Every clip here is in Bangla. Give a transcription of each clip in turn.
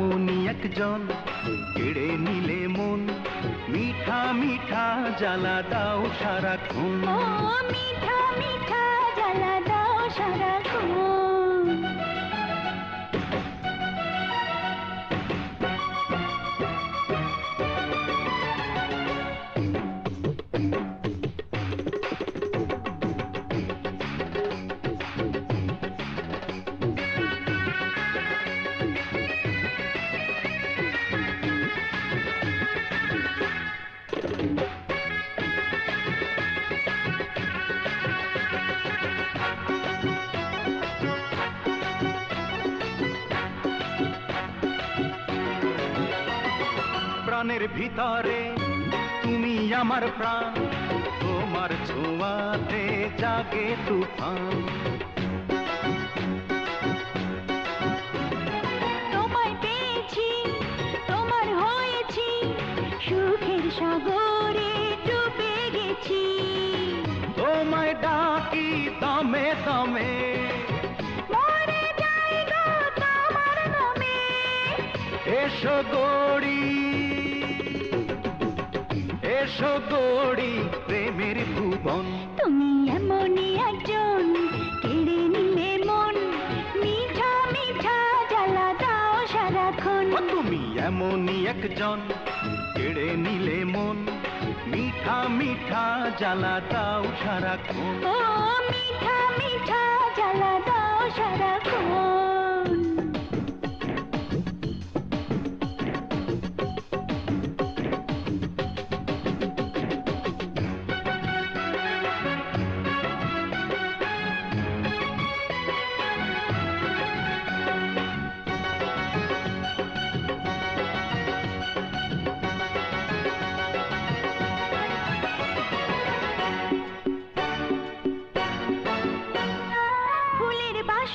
একজন। কেড়ে নিলে মন মিঠা মিঠা জ্বালা দাও সারাক্ষণ। মিঠা মিঠা জ্বালা দাও সারাক্ষণ। প্রাণের ভিতরে তুমি আমার প্রাণ। তোমার ছোঁয়াতে জাগে তুফান। তোমায় পেয়েছি তোমার হয়েছি সুখের সাগরে ডুবে গেছি। তোমায় ডাকি দমে দমে। এসো গড়ি এসো গড়ি প্রেমের ভুবন। তুমি এমনই একজন কেড়ে নিলে মন। মিঠা মিঠা জ্বালা দাও সারাক্ষণ। তুমি এমনই একজন কেড়ে নিলে মন। মিঠা মিঠা জ্বালা দাও সারাক্ষণ। ও মিঠা মিঠা জ্বালা দাও সারাক্ষণ।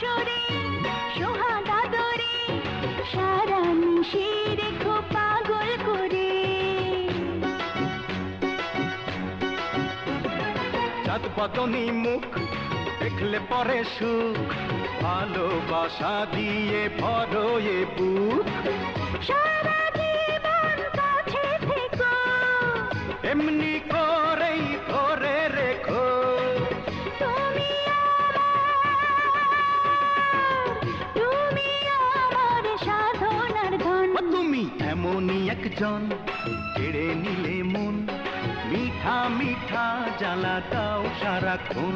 ফুলের বাসরে সোহাগ আদরে সারা মিশে রেখো পাগল করে। চাঁদ মুখ দেখলে পরে সুখ ভালোবাসা দিয়ে ভরো এ বুক। সারা এমনই একজন কেড়ে নিলে মন। মিঠা মিঠা জ্বালা দাও সারাক্ষণ।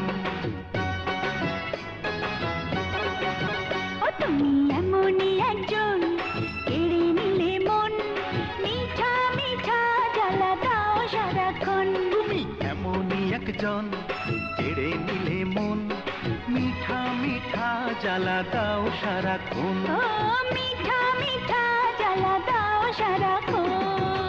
তুমি এমনই একজন কেড়ে নিলে মন। মিঠা মিঠা জ্বালা দাও সারাক্ষণ। তুমি এমনই একজন কেড়ে নিলে মন। মিঠা মিঠা জ্বালা দাও সারাক্ষণ। মিঠা মিঠা জ্বালা দাও সারাক্ষণ।